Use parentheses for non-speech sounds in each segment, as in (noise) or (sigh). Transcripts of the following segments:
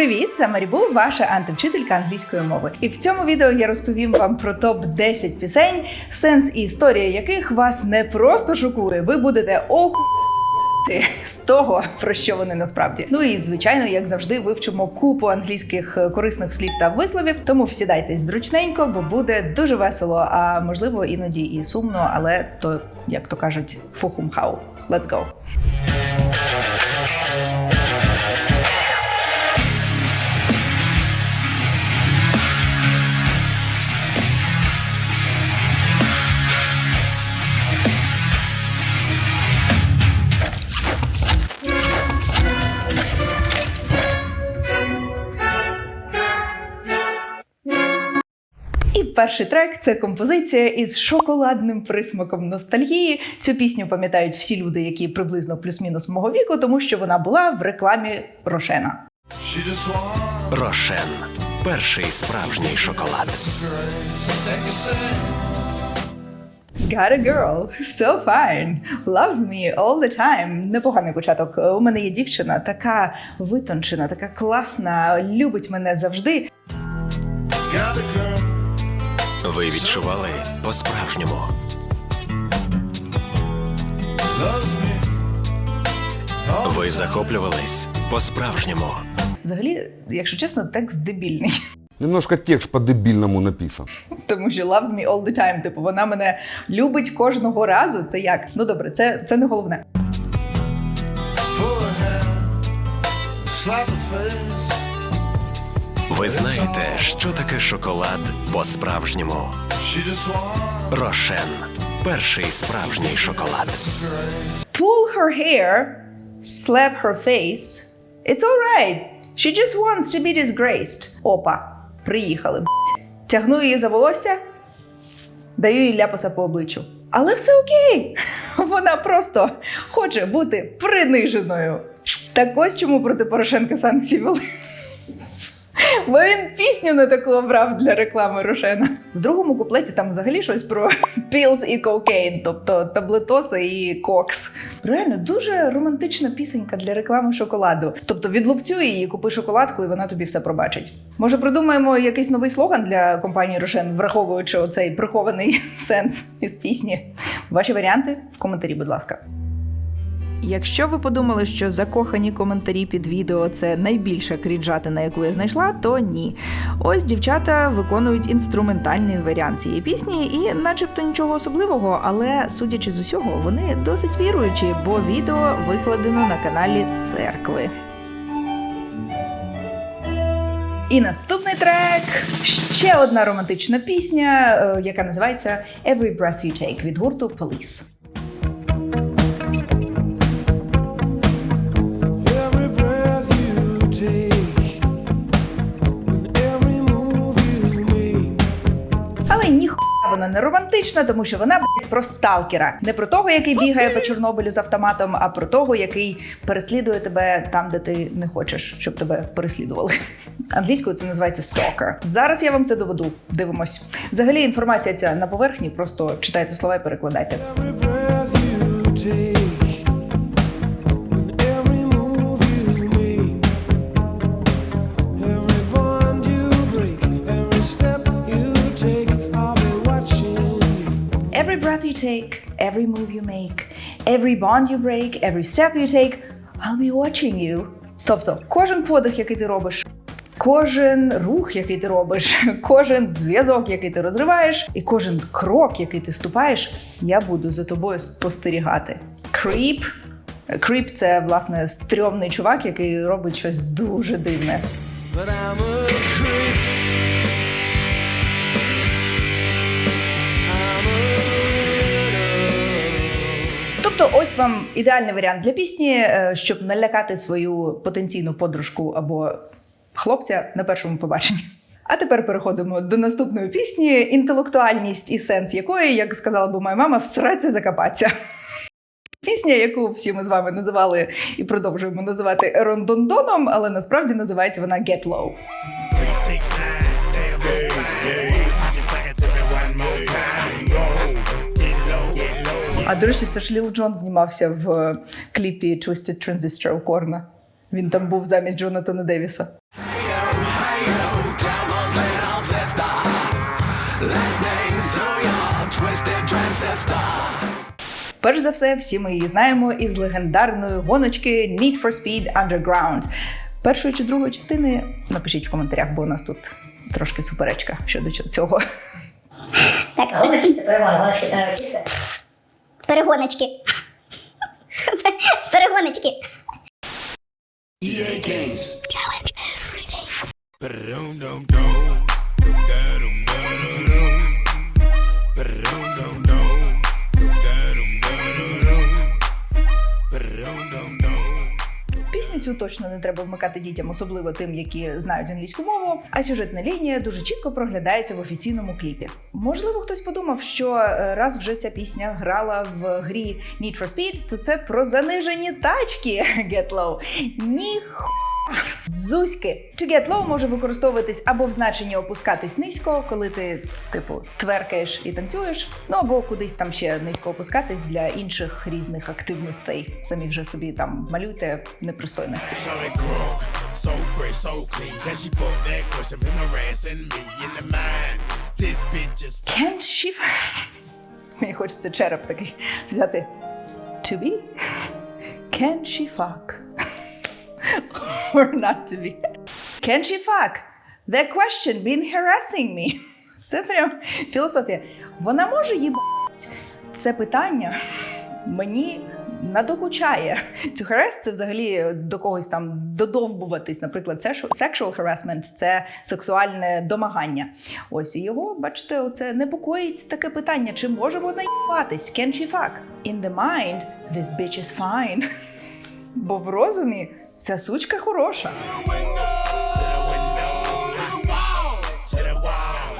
Привіт, це Марібу, ваша антивчителька англійської мови. І в цьому відео я розповім вам про топ 10 пісень, сенс і історія яких вас не просто шокує. Ви будете оху. З того про що вони насправді. Ну і звичайно, як завжди, вивчимо купу англійських е, корисних слів та висловів. Тому всідайтесь зручненько, бо буде дуже весело, а можливо іноді і сумно, але то як то кажуть, фухум-хау. Let's go! Перший трек це композиція із шоколадним присмаком ностальгії. Цю пісню пам'ятають всі люди, які приблизно плюс-мінус мого віку, тому що вона була в рекламі Рошена. Рошен перший справжній шоколад. Got a girl, so fine, loves me all the time. Непоганий початок. У мене є дівчина, така витончена, така класна, любить мене завжди. Got a girl, Ви відчували по-справжньому. Ви захоплювались по-справжньому. Взагалі, якщо чесно, текст дебільний. Немножко текст по-дебильному написан. Тому що loves me all the time. Типу, вона мене любить кожного разу. Це як? Ну добре, це, це не головне. slap her face. Ви знаєте, що таке шоколад по-справжньому. Рошен перший справжній шоколад. Pull her hair, slap her face. It's alright. She just wants to be disgraced. Опа, приїхали. Тягну її за волосся, даю їй ляпаса по обличчю. Але все окей. (laughs) Вона просто хоче бути приниженою. Так ось чому проти Порошенка санкції вели. Бо він пісню не таку обрав для реклами Рошена. В другому куплеті там взагалі щось про pills і кокейн, тобто таблетоси і кокс. Реально дуже романтична пісенька для реклами шоколаду. Тобто відлупцюй її, купи шоколадку, і вона тобі все пробачить. Може, придумаємо якийсь новий слоган для компанії Рошен, враховуючи оцей прихований (laughs) сенс із пісні. Ваші варіанти в коментарі, будь ласка. Якщо ви подумали, що закохані коментарі під відео це найбільша крінжатина, яку я знайшла, то ні. Ось дівчата виконують інструментальний варіант цієї пісні, і, начебто, нічого особливого, але судячи з усього, вони досить віруючі, бо відео викладено на каналі церкви. І наступний трек ще одна романтична пісня, е, яка називається Every Breath You Take від гурту Police. Не романтична, тому що вона блядь, про сталкера. Не про того, який бігає по Чорнобилю з автоматом, а про того, який переслідує тебе там, де ти не хочеш, щоб тебе переслідували. Англійською це називається stalker. Зараз я вам це доведу. Дивимось. Взагалі інформація ця на поверхні, просто читайте слова і перекладайте. You take, every move you make, every bond you break, every step you take, I'll be watching you. Тобто, кожен подих, який ти робиш, кожен рух, який ти робиш, (laughs) кожен зв'язок, який ти розриваєш, і кожен крок, який ти ступаєш, я буду за тобою спостерігати. Creep. Creep – це власне стрьомний чувак, який робить щось дуже дивне. Тобто, ось вам ідеальний варіант для пісні, е, щоб налякати свою потенційну подружку або хлопця на першому побаченні. А тепер переходимо до наступної пісні, інтелектуальність і сенс якої, як сказала би моя мама, всраться закопаться. Пісня, яку всі ми з вами називали і продовжуємо називати Ерондондоном, але насправді називається вона Get Low. А до речі, це ж Ліл Джон знімався в е, кліпі Twisted Transistor у Корна. Він там був замість Джонатана Девіса. Перш за все, всі ми її знаємо із легендарної гоночки Need for Speed Underground. Першої чи другої частини напишіть в коментарях, бо у нас тут трошки суперечка щодо цього. Так, гоночки це перемога, гоночки це російська. Перегоночки. Перегоночки. Пісню цю точно не треба вмикати дітям, особливо тим, які знають англійську мову. А сюжетна лінія дуже чітко проглядається в офіційному кліпі. Можливо, хтось подумав, що е, раз вже ця пісня грала в грі Need for Speed, то це про занижені тачки (laughs) Get Low. Ні. Дзузьки. To get може використовуватись або в значенні опускатись низько, коли ти, типу, тверкаєш і танцюєш, ну або кудись там ще низько опускатись для інших різних активностей. Самі вже собі там малюйте непристойності. So fresh, she put Мені хочеться череп такий взяти. To be? Can she fuck? (laughs) Or not to be? Can she fuck? The question been harassing me. (laughs) Це прям філософія. Вона може їбать? Це питання (laughs) мені надокучає. To harass – це взагалі до когось там додовбуватись. Наприклад, sexual harassment – це сексуальне домагання. Ось і його, бачите, оце непокоїть таке питання: чи може вона їбатись? Can she fuck? In the mind, this bitch is fine. Бо в розумі ця сучка хороша.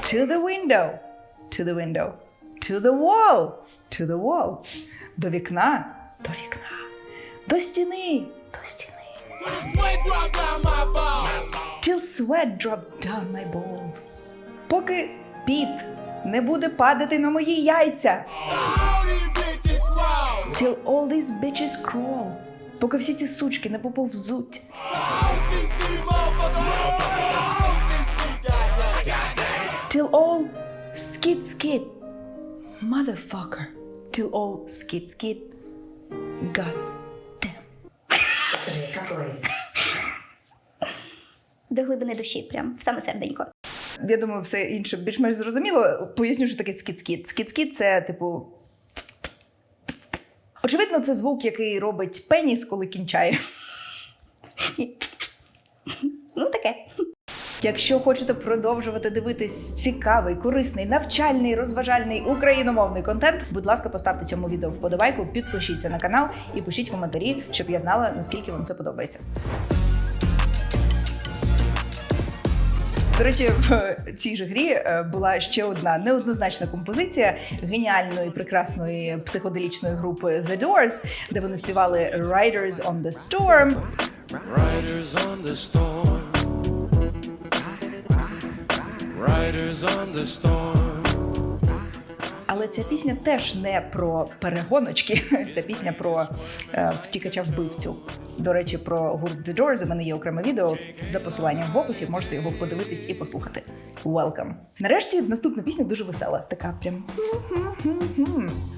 To the window. To the window. To the wall. To the wall. До вікна. До вікна. До стіни. До стіни. Till sweat dropped down my balls. Поки піт не буде падати на мої яйця. Till all these bitches crawl. Поки всі ці сучки не поповзуть. Till all skid skid. Motherfucker. Till all skid skid. God damn. До глибини душі, прям в саме серденько. Я думаю, все інше більш-менш зрозуміло. Поясню, що таке скіт-скіт. Скіт-скіт – це типу. Очевидно, це звук, який робить пеніс, коли кінчає. Ну таке. Якщо хочете продовжувати дивитись цікавий, корисний, навчальний, розважальний україномовний контент, будь ласка, поставте цьому відео вподобайку, підпишіться на канал і пишіть коментарі, щоб я знала, наскільки вам це подобається. До речі, в цій же грі е, була ще одна неоднозначна композиція геніальної прекрасної психоделічної групи The Doors, де вони співали Riders on the Storm. Riders on the storm. Riders on the storm. Але ця пісня теж не про перегоночки. (laughs) Це пісня про е, втікача вбивцю. До речі, про гурт The Doors у мене є окреме відео за посиланням в описі. Можете його подивитись і послухати. Welcome! Нарешті наступна пісня дуже весела. Така прям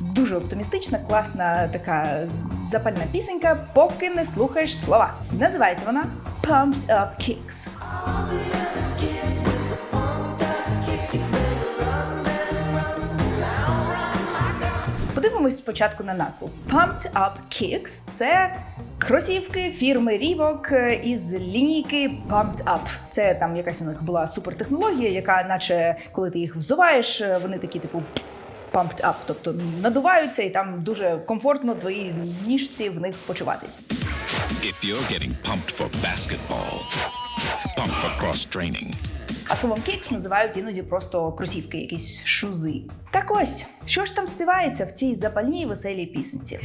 дуже оптимістична, класна, така запальна пісенька, поки не слухаєш слова. Називається вона Pumped Up Kicks. Подивимось спочатку на назву. Pumped Up Kicks – це кросівки фірми Reebok е, із лінійки Pumped Up. Це там якась у них була супертехнологія, яка, наче коли ти їх взуваєш, е, вони такі, типу. Pumped up, тобто надуваються, і там дуже комфортно твої ніжці в них почуватись. If you're getting pumped for basketball, pumped for cross training, А словом кікс називають іноді просто кросівки, якісь шузи. Так ось, що ж там співається в цій запальній веселій пісенці?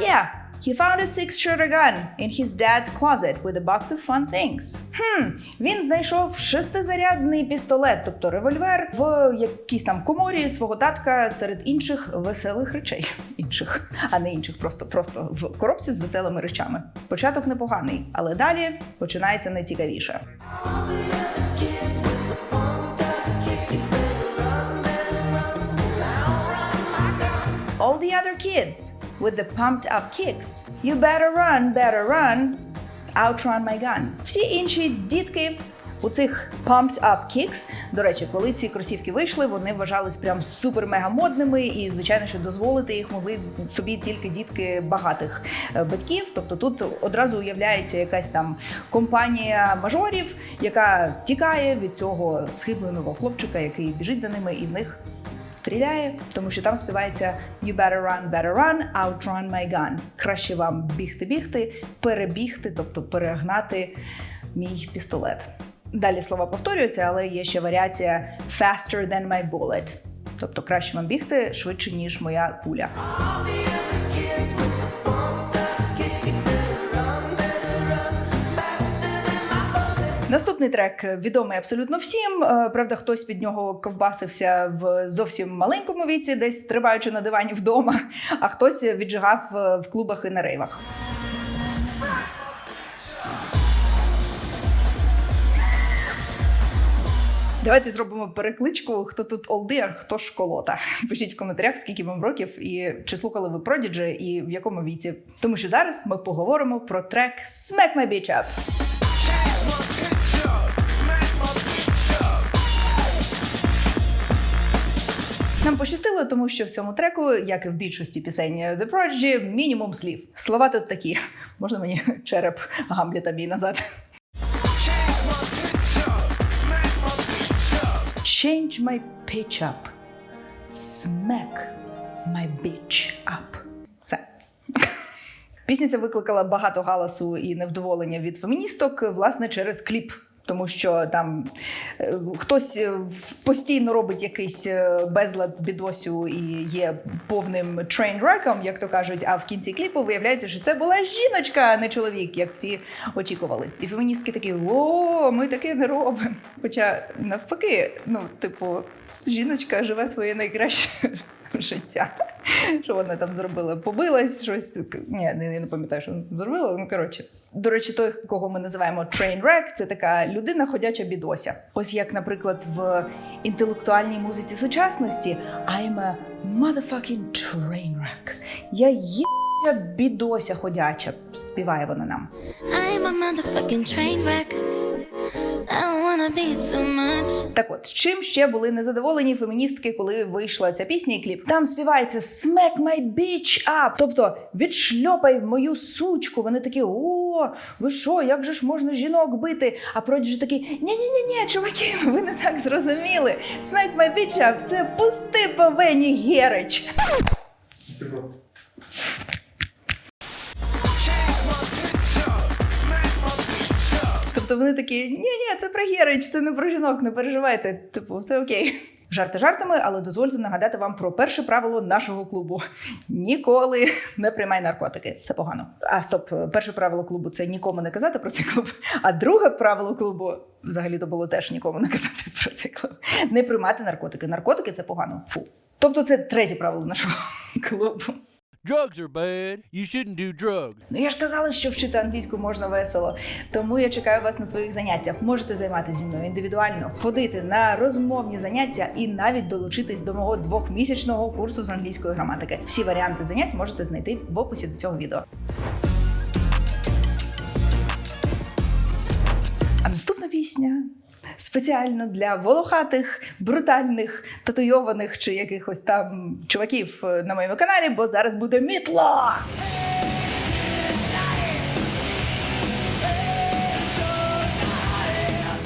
Yeah, He found a six-shooter gun in his dad's closet with a box of fun things. Хм, Він знайшов шестизарядний пістолет, тобто револьвер, в якійсь там коморі свого татка серед інших веселих речей. (laughs) Інших, а не інших, просто просто в коробці з веселими речами. Початок непоганий, але далі починається найцікавіше. All the other kids with the pumped up kicks. You better run, better run, outrun my gun. Всі інші дітки у цих pumped up kicks, до речі, коли ці кросівки вийшли, вони вважались прям супер-мега модними, і звичайно, що дозволити їх могли собі тільки дітки багатих е, батьків. Тобто тут одразу уявляється якась там компанія мажорів, яка тікає від цього схибленого хлопчика, який біжить за ними, і в них стріляє, тому що там співається You better run, better run, outrun my gun. Краще вам бігти-бігти, перебігти, тобто перегнати мій пістолет. Далі слова повторюються, але є ще варіація faster than my bullet. Тобто краще вам бігти швидше, ніж моя куля. Наступний трек відомий абсолютно всім. Е, Правда, хтось під нього ковбасився в зовсім маленькому віці, десь стрибаючи на дивані вдома, а хтось віджигав е, в клубах і на рейвах. Давайте зробимо перекличку, хто тут олди, а хто школота. Пишіть в коментарях, скільки вам років і чи слухали ви Prodigy і в якому віці. Тому що зараз ми поговоримо про трек Smack My Bitch Up. Нам пощастило, тому що в цьому треку, як і в більшості пісень The Prodigy, мінімум слів. Слова тут такі. Можна мені череп Гамліта мій назад. Change my pitch up. Smack my bitch up. Все. Пісня ця викликала багато галасу і невдоволення від феміністок, власне, через кліп. Тому що там е, хтось е, постійно робить якийсь е, безлад бідосю і є повним трейнреком, як то кажуть. А в кінці кліпу виявляється, що це була жіночка, а не чоловік, як всі очікували. І феміністки такі: о, ми таке не робимо. Хоча навпаки, ну, типу, жіночка живе своє найкраще (laughs) життя. Що вона там зробила? Побилась, щось. Ні, не, не пам'ятаю, що вона зробила. Ну, коротше. До речі, той, кого ми називаємо trainwreck, це така людина ходяча бідося. Ось як, наприклад, в інтелектуальній музиці сучасності I'm a motherfucking trainwreck. Я є бідося ходяча, співає вона нам. I'm a train wreck. I wanna be too much. Так от, чим ще були незадоволені феміністки, коли вийшла ця пісня і кліп? Там співається «Smack my bitch up», тобто відшльопай мою сучку. Вони такі: о, ви що, як же ж можна жінок бити? А Prodigy такі: ні-ні-ні, чуваки, (laughs) ви не так зрозуміли. «Smack my bitch up» – це пусти по вені герич. Тобто вони такі: ні, ні, це про Герич, це не про жінок, не переживайте. Типу, все окей. Жарти жартами, але дозвольте нагадати вам про перше правило нашого клубу: ніколи не приймай наркотики. Це погано. А стоп, перше правило клубу це нікому не казати про цей клуб. А друге правило клубу взагалі то було теж нікому не казати про цей клуб. Не приймати наркотики. Наркотики це погано. Фу. Тобто, це третє правило нашого клубу. Drugs are bad. You shouldn't do drugs. Ну я ж казала, що вчити англійську можна весело. Тому я чекаю вас на своїх заняттях. Можете займатися зі мною індивідуально, ходити на розмовні заняття і навіть долучитись до мого двохмісячного курсу з англійської граматики. Всі варіанти занять можете знайти в описі до цього відео. А наступна пісня спеціально для волохатих, брутальних, татуйованих чи якихось там чуваків е, на моєму каналі, бо зараз буде мітла.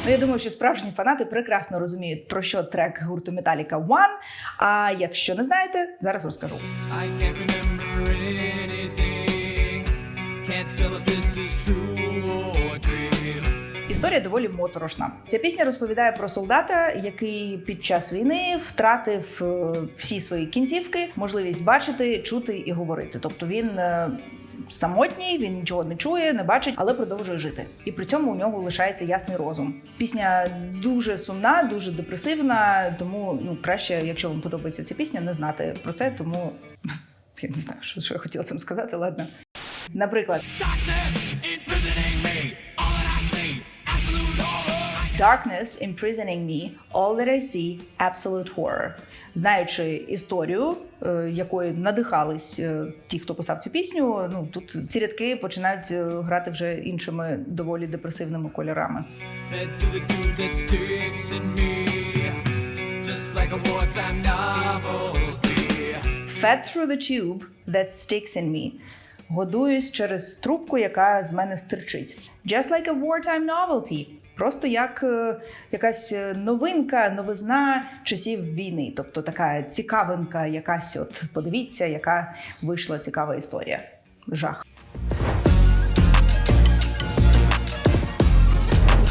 Ну, я думаю, що справжні фанати прекрасно розуміють, про що трек гурту Metallica One. А якщо не знаєте, зараз розкажу. I Історія доволі моторошна. Ця пісня розповідає про солдата, який під час війни втратив е, всі свої кінцівки, можливість бачити, чути і говорити. Тобто він. е, Самотній, він нічого не чує, не бачить, але продовжує жити. І при цьому у нього лишається ясний розум. Пісня дуже сумна, дуже депресивна. Тому ну краще, якщо вам подобається ця пісня, не знати про це. Тому (laughs) я не знаю, що, що я хотіла цим сказати. Ладно, наприклад, Darkness imprisoning me, all that I see, absolute horror. знаючи історію, е, якою надихались е, ті, хто писав цю пісню, ну тут ці рядки починають е, грати вже іншими доволі депресивними кольорами. Fed through the tube that sticks in me. Годуюсь через трубку, яка з мене стирчить. Just like a wartime novelty. Просто як е, якась е, новинка, новизна часів війни. Тобто така цікавинка, якась от подивіться, яка вийшла цікава історія. Жах.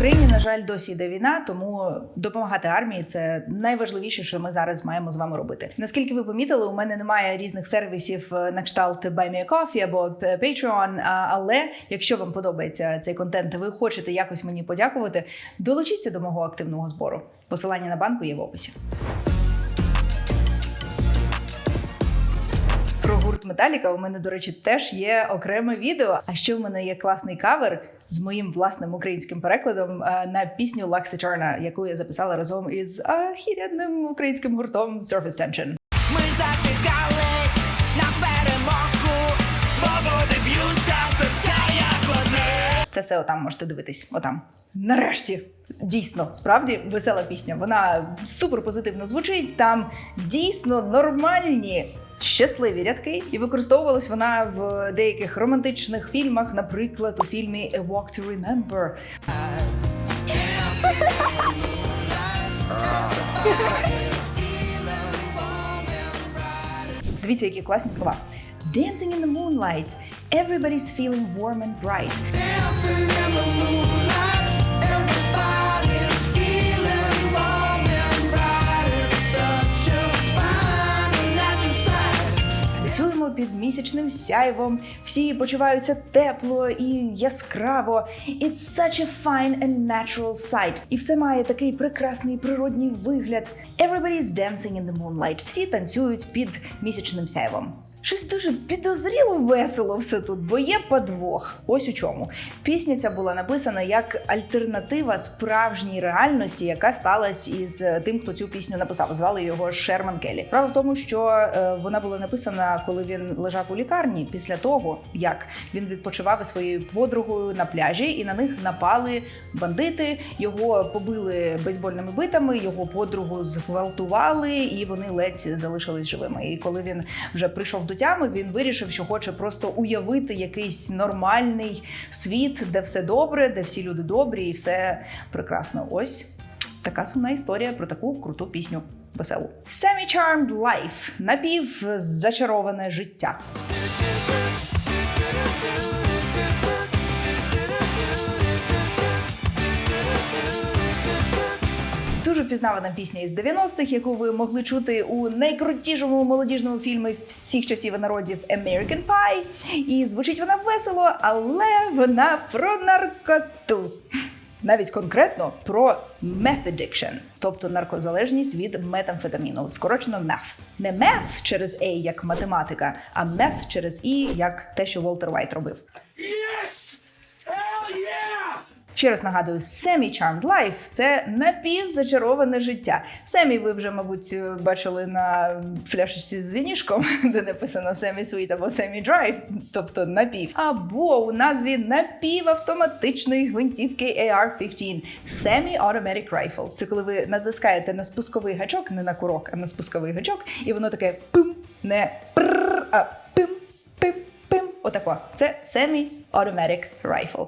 Україні, на жаль, досі йде війна, тому допомагати армії це найважливіше, що ми зараз маємо з вами робити. Наскільки ви помітили, у мене немає різних сервісів е, на кшталт Buy Me a Coffee або Patreon, Але якщо вам подобається цей контент, ви хочете якось мені подякувати, долучіться до мого активного збору. Посилання на банку є в описі. Про гурт Металіка у мене, до речі, теж є окреме відео. А ще в мене є класний кавер з моїм власним українським перекладом е, на пісню Lux Eterna, яку я записала разом із ахірядним українським гуртом Surface Tension. Ми зачекались на перемогу. Свободи б'ються серця як одне. Це все отам можете дивитись. Отам. Нарешті. Дійсно, справді весела пісня. Вона супер позитивно звучить. Там дійсно нормальні. Щасливі рядки, і використовувалась вона в деяких романтичних фільмах, наприклад, у фільмі A Walk to Remember. Дивіться, які класні слова. Dancing in the moonlight, everybody's feeling warm and bright. Dancing in the moonlight. Sight. Під місячним сяйвом, всі почуваються тепло і яскраво. It's such a fine and natural sight. І все має такий прекрасний природній вигляд. Everybody's dancing in the moonlight. Всі танцюють під місячним сяйвом. Щось дуже підозріло весело все тут, бо є подвох. Ось у чому. Пісня ця була написана як альтернатива справжній реальності, яка сталася із тим, хто цю пісню написав. Звали його Шерман Келлі. Справа в тому, що е, вона була написана, коли він лежав у лікарні, після того як він відпочивав із своєю подругою на пляжі, і на них напали бандити. Його побили бейсбольними битами, його подругу зґвалтували, і вони ледь залишились живими. І коли він вже прийшов до тями, він вирішив, що хоче просто уявити якийсь нормальний світ, де все добре, де всі люди добрі, і все прекрасно. Ось така сумна історія про таку круту пісню. Веселу. Semi-charmed life. Напів зачароване життя. Впізнавана пісня із 90-х, яку ви могли чути у найкрутішому молодіжному фільмі всіх часів і народів American Pie. І звучить вона весело, але вона про наркоту. Навіть конкретно про meth addiction, тобто наркозалежність від метамфетаміну, скорочено meth. Не meth через A, як математика, а meth через E, як те, що Волтер Вайт робив. Yes! Hell yeah! Ще раз нагадую, Semi-Charmed Life – це напівзачароване життя. Семі ви вже, мабуть, бачили на фляшечці з вінішком, (laughs) де написано Semi-Sweet або Semi-Dry, тобто напів. Або у назві напівавтоматичної гвинтівки AR-15 Semi-Automatic Rifle. Це коли ви натискаєте на спусковий гачок, не на курок, а на спусковий гачок, і воно таке пим, не прррр, а пим, пим, пим. Отако. Це Semi-Automatic Rifle.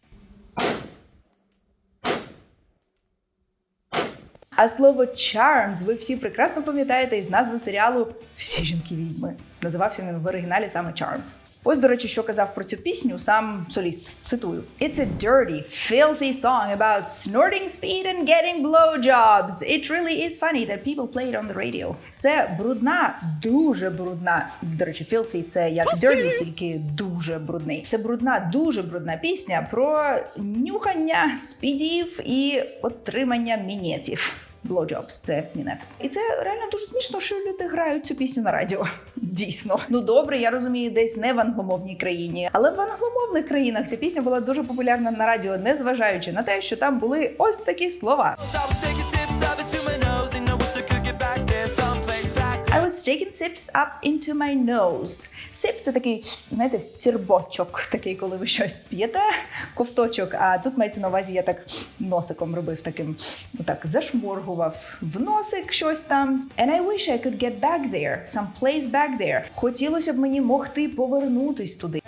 А слово charmed ви всі прекрасно пам'ятаєте із назви серіалу Всі жінки відьми. Називався він в оригіналі саме Charmed. Ось, до речі, що казав про цю пісню сам соліст. Цитую: It's a dirty, filthy song about snorting speed and getting blowjobs. It really is funny that people play it on the radio. Це брудна, дуже брудна. До речі, filthy – це як dirty, тільки дуже брудний. Це брудна, дуже брудна пісня про нюхання спідів і отримання мінетів. Blowjobs – це мінет. І це реально дуже смішно, що люди грають цю пісню на радіо. (laughs) Дійсно. Ну добре, я розумію, десь не в англомовній країні, але в англомовних країнах ця пісня була дуже популярна на радіо, незважаючи на те, що там були ось такі слова. Taking sips up into my nose. Sip – це такий, знаєте, сірбочок, такий, коли ви щось п'єте, ковточок. А тут мається на увазі, я так носиком робив таким, так зашморгував в носик щось там. And I wish I could get back there, some place back there. Хотілося б мені могти повернутись туди.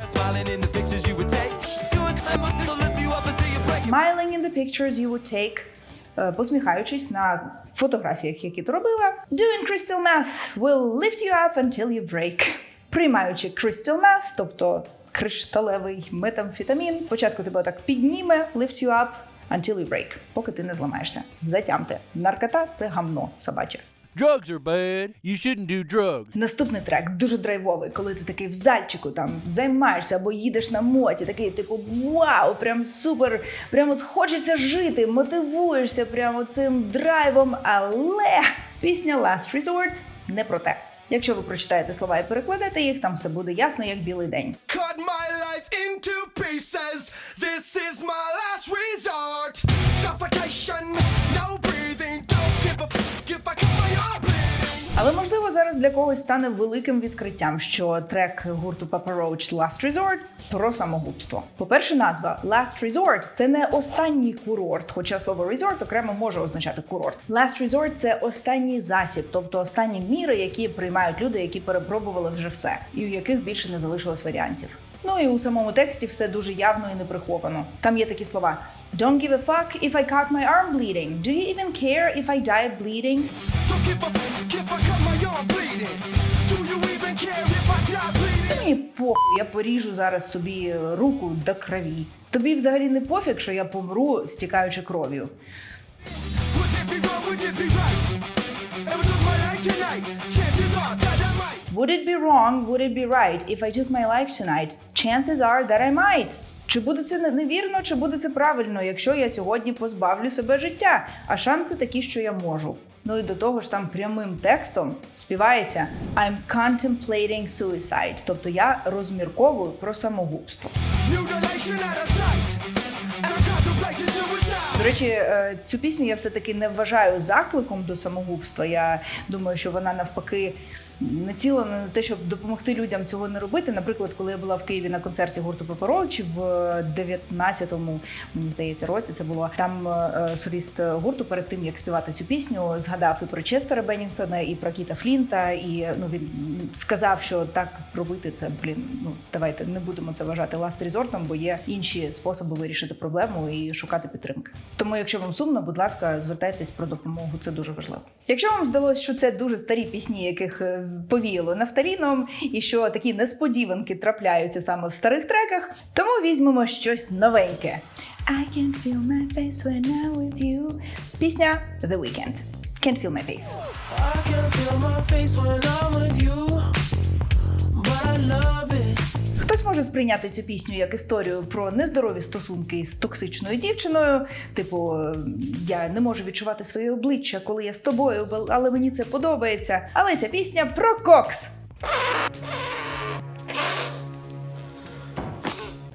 Smiling in the pictures you would take. Е, Посміхаючись на фотографіях, які ти робила. Doing crystal meth will lift you up until you break. Приймаючи crystal meth, тобто кришталевий метамфетамін, спочатку тебе так підніме, lift you up until you break, поки ти не зламаєшся. Затямте. Наркота це гамно собаче. Drugs are bad. You shouldn't do drugs. Наступний трек дуже драйвовий, коли ти такий в зальчику там займаєшся або їдеш на моті, такий типу вау, прям супер, прям от хочеться жити, мотивуєшся прямо цим драйвом, але пісня Last Resort не про те. Якщо ви прочитаєте слова і перекладете їх, там все буде ясно, як білий день. Cut my life into pieces. This is my last resort. Suffocation, no Але можливо зараз для когось стане великим відкриттям, що трек гурту Papa Roach Last Resort про самогубство. По-перше, назва Last Resort – це не останній курорт, хоча слово resort окремо може означати курорт. Last Resort – це останній засіб, тобто останні міри, які приймають люди, які перепробували вже все, і у яких більше не залишилось варіантів. Ну і у самому тексті все дуже явно і не приховано. Там є такі слова: Don't give a fuck if I cut my arm bleeding. Do you even care if I die bleeding? Don't give a f if I Мені похуй, я поріжу зараз собі руку до крові. Тобі взагалі не пофіг, що я помру, стікаючи кров'ю. Would it be wrong? Would it be right? If I took my life tonight, chances are that I might. Чи буде це не- невірно, чи буде це правильно, якщо я сьогодні позбавлю себе життя? А шанси такі, що я можу. Ну і до того ж, там прямим текстом співається I'm contemplating suicide, тобто я розмірковую про самогубство. До речі, е, цю пісню я все-таки не вважаю закликом до самогубства. Я думаю, що вона навпаки націлена на те, щоб допомогти людям цього не робити. Наприклад, коли я була в Києві на концерті гурту Пепороч в 19-му, мені здається, році це було там е, соліст гурту перед тим як співати цю пісню, згадав і про Честера Беннінгтона, і про Кіта Флінта. І ну він сказав, що так робити це блін. Ну давайте не будемо це вважати ласт резортом, бо є інші способи вирішити проблему і шукати підтримки. Тому, якщо вам сумно, будь ласка, звертайтесь про допомогу. Це дуже важливо. Якщо вам здалося, що це дуже старі пісні, яких е, повіяло нафталіном, і що такі несподіванки трапляються саме в старих треках, тому візьмемо щось новеньке. I can feel my face when I'm with you. Пісня The Weeknd. Can't feel my face. I can feel my face when I'm with you, but love it. Може сприйняти цю пісню як історію про нездорові стосунки з токсичною дівчиною. Типу, я не можу відчувати своє обличчя, коли я з тобою, бо- але мені це подобається. Але ця пісня про кокс.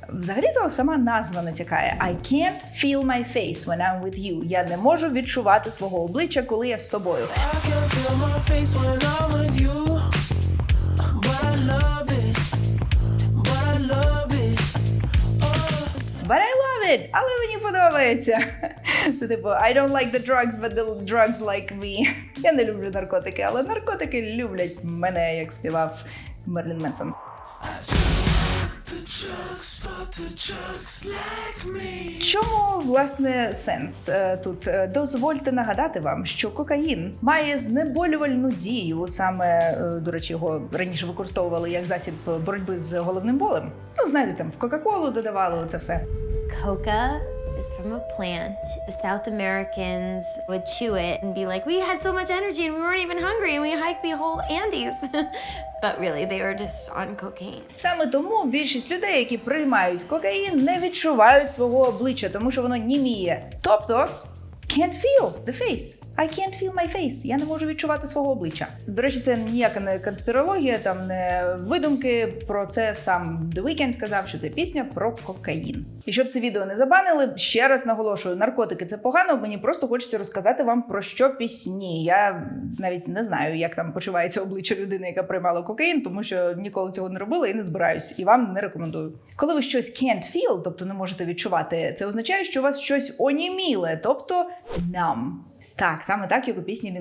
Взагалі-то сама назва натякає I can't feel my face when I'm with you. Я не можу відчувати свого обличчя, коли я з тобою. I can feel my face when I'm with you, love it! Але мені подобається. Це типу I don't like the drugs, but the drugs like me. Я не люблю наркотики, але наркотики люблять мене, як співав Мерлін Менсон. Чому власне сенс Е, тут? Е, Дозвольте нагадати вам, що кокаїн має знеболювальну дію. Саме е, до речі, його раніше використовували як засіб боротьби з головним болем. Ну знаєте, там в Кока-Колу додавали це все. Coca is from a plant. The South Americans would chew it and be like, We had so much energy and we weren't even hungry and we hiked the whole Andes. but really, they were just on cocaine. Саме тому більшість людей, які приймають кокаїн, не відчувають свого обличчя, тому що воно німіє. Тобто can't feel the face. I can't feel my face. Я не можу відчувати свого обличчя. До речі, це ніяка не конспірологія, там не видумки. Про це сам The Weeknd сказав, що це пісня про кокаїн. І щоб це відео не забанили, ще раз наголошую: наркотики це погано. Мені просто хочеться розказати вам про що пісні. Я навіть не знаю, як там почувається обличчя людини, яка приймала кокаїн, тому що ніколи цього не робила і не збираюсь, і вам не рекомендую. Коли ви щось can't feel, тобто не можете відчувати, це означає, що у вас щось оніміле, тобто numb. Так, саме так, як у пісні so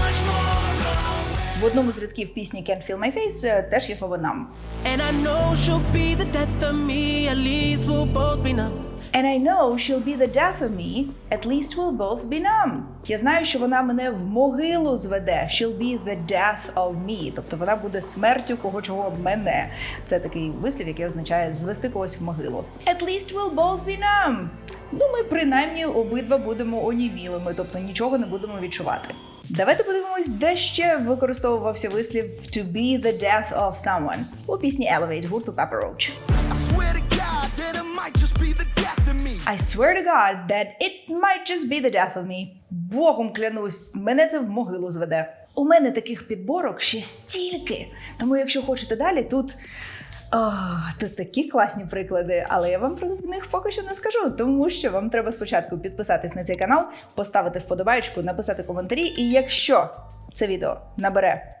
much more В одному з рядків пісні Can't Feel My Face е, теж є слово numb. And I know she'll be the death of me, at least we'll both be numb. And I know she'll be the death of me, at least we'll both be numb. Я знаю, що вона мене в могилу зведе. She'll be the death of me. Тобто вона буде смертю кого чого мене. Це такий вислів, який означає звести когось в могилу. At least we'll both be numb. Ну, ми принаймні обидва будемо онімілими, тобто нічого не будемо відчувати. Давайте подивимось, де ще використовувався вислів to be the death of someone у пісні Elevate гурту Papa Roach. I swear to might just be the death of me. I swear to God that it might just be the death of me. Богом клянусь, мене це в могилу зведе. У мене таких підборок ще стільки. Тому, якщо хочете далі, тут. О, тут такі класні приклади, але я вам про них поки що не скажу, тому що вам треба спочатку підписатись на цей канал, поставити вподобайку, написати коментарі. І якщо це відео набере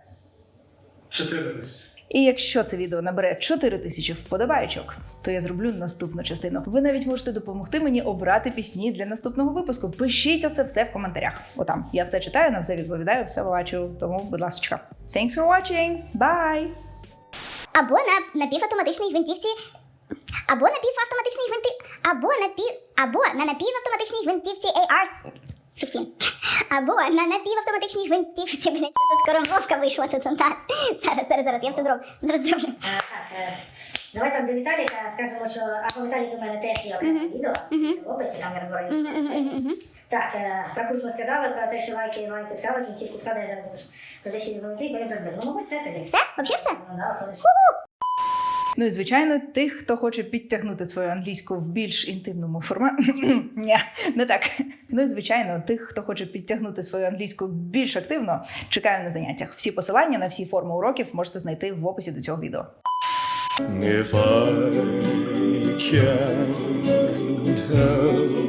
4 тисячі. І якщо це відео набере 4 тисячі вподобайочок, то я зроблю наступну частину. Ви навіть можете допомогти мені обрати пісні для наступного випуску. Пишіть оце все в коментарях. Отам я все читаю, на все відповідаю, все бачу. Тому, будь ласка. Thanks for watching. Bye! Або на напівавтоматичній гвинтівці. Або напівавтоматичній гвинти. Або напів. Або на напівавтоматичній гвинтівці AR-15. Або на напівавтоматичній гвинтівці. Блять, що це скоро Вовка вийшла тут у нас. Зараз, зараз, зараз, я все зроблю. Зараз зроблю. Так, е, давай там до Віталіка скажемо, що а по Віталіку в мене теж є окреме відео. Це в описі, там я розбираю. Так, е, про курс ми сказали, про те, що лайки, і лайки сказали, кінцівку складу я зараз. Про те, що допомогти, потім розберемо. Ну, мабуть, все тоді. Все? Взагалі все? Ну, да, виходить. Ну і звичайно, тих, хто хоче підтягнути свою англійську в більш інтимному форматі. (clears throat) Не так. Ну і звичайно, тих, хто хоче підтягнути свою англійську більш активно, чекаю на заняттях. Всі посилання на всі форми уроків можете знайти в описі до цього відео. If I can help